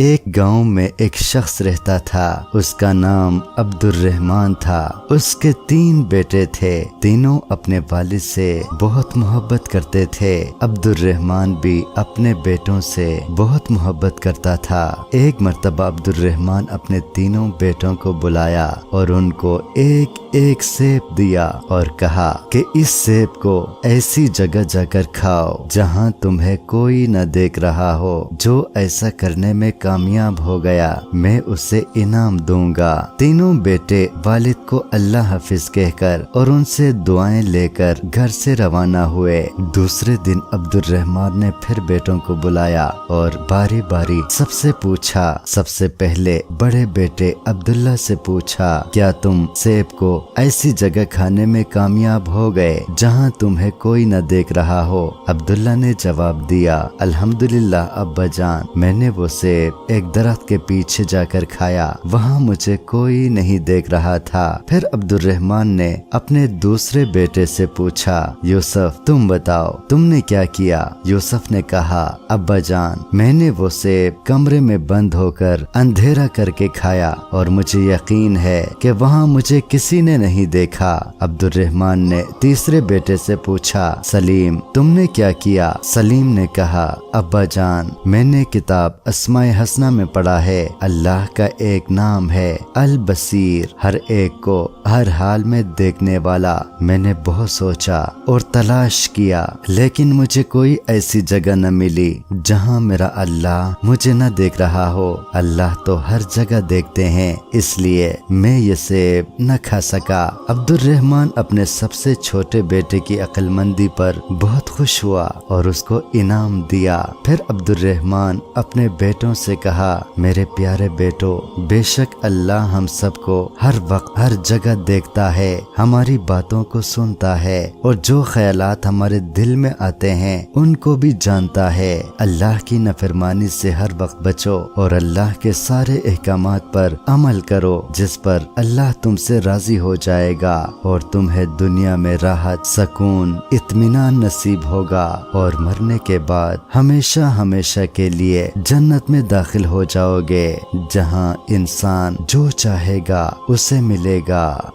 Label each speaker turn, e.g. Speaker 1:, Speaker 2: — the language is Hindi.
Speaker 1: एक गाँव में एक शख्स रहता था। उसका नाम अब्दुलरहमान था। उसके तीन बेटे थे। तीनों अपने वालिद से बहुत मोहब्बत करते थे। अब्दुलरहमान भी अपने बेटों से बहुत मोहब्बत करता था। एक मर्तबा अब्दुलरहमान अपने तीनों बेटों को बुलाया और उनको एक एक सेब दिया और कहा कि इस सेब को ऐसी जगह जाकर खाओ जहाँ तुम्हें कोई न देख रहा हो। जो ऐसा करने में कामयाब हो गया। मैं उसे इनाम दूँगा। तीनों बेटे वालिद को अल्लाह हाफिज कहकर और उनसे दुआएँ लेकर घर से रवाना हुए। दूसरे दिन अब्दुल रहमान ने फिर बेटों को बुलाया और बारी बारी सबसे पूछा। सबसे पहले बड़े बेटे अब्दुल्ला से पूछा, क्या तुम सेब को ऐसी जगह खाने में कामयाब हो गए जहाँ तुम्हें कोई न देख रहा हो? अब्दुल्ला ने जवाब दिया, अल्हम्दुलिल्लाह अब्बा जान मैंने वो सेब एक दरख्त के पीछे जाकर खाया। वहाँ मुझे कोई नहीं देख रहा था। फिर अब्दुल रहमान ने अपने दूसरे बेटे से पूछा, यूसुफ, तुम बताओ, तुमने क्या किया? यूसुफ ने कहा, अब्बा जान, मैंने वो सेब कमरे में बंद होकर अंधेरा करके खाया और मुझे यकीन है कि वहाँ मुझे किसी ने नहीं देखा। अब्दुल रहमान ने तीसरे बेटे से पूछा, सलीम, तुमने क्या किया? सलीम ने कहा, अब्बा जान, मैंने किताब अस्माए हसना में पड़ा है। अल्लाह का एक नाम है अल बसीर हर एक को हर हाल में देखने वाला। मैंने बहुत सोचा और तलाश किया, लेकिन मुझे कोई ऐसी जगह न मिली जहाँ मेरा अल्लाह मुझे न देख रहा हो। अल्लाह तो हर जगह देखते हैं, इसलिए मैं ये सेब न खा सका। अब्दुल रहमान अपने सबसे छोटे बेटे की अक्लमंदी पर बहुत खुश हुआ और उसको इनाम दिया। फिर अब्दुल रहमान अपने बेटों से कहा, मेरे प्यारे बेटो, बेशक अल्लाह हम सबको हर वक्त, हर जगह देखता है, हमारी बातों को सुनता है, और जो ख्यालात हमारे दिल में आते हैं, उनको भी जानता है। अल्लाह की नफरमानी से हर वक्त बचो और अल्लाह के सारे अहकाम पर अमल करो, जिस पर अल्लाह तुमसे राज़ी हो जाएगा और तुम्हें दुनिया में राहत, सकून, इत्मीनान नसीब होगा और मरने के बाद हमेशा हमेशा के लिए जन्नत में दाखिल हो जाओगे, जहाँ इंसान जो चाहेगा उसे मिलेगा।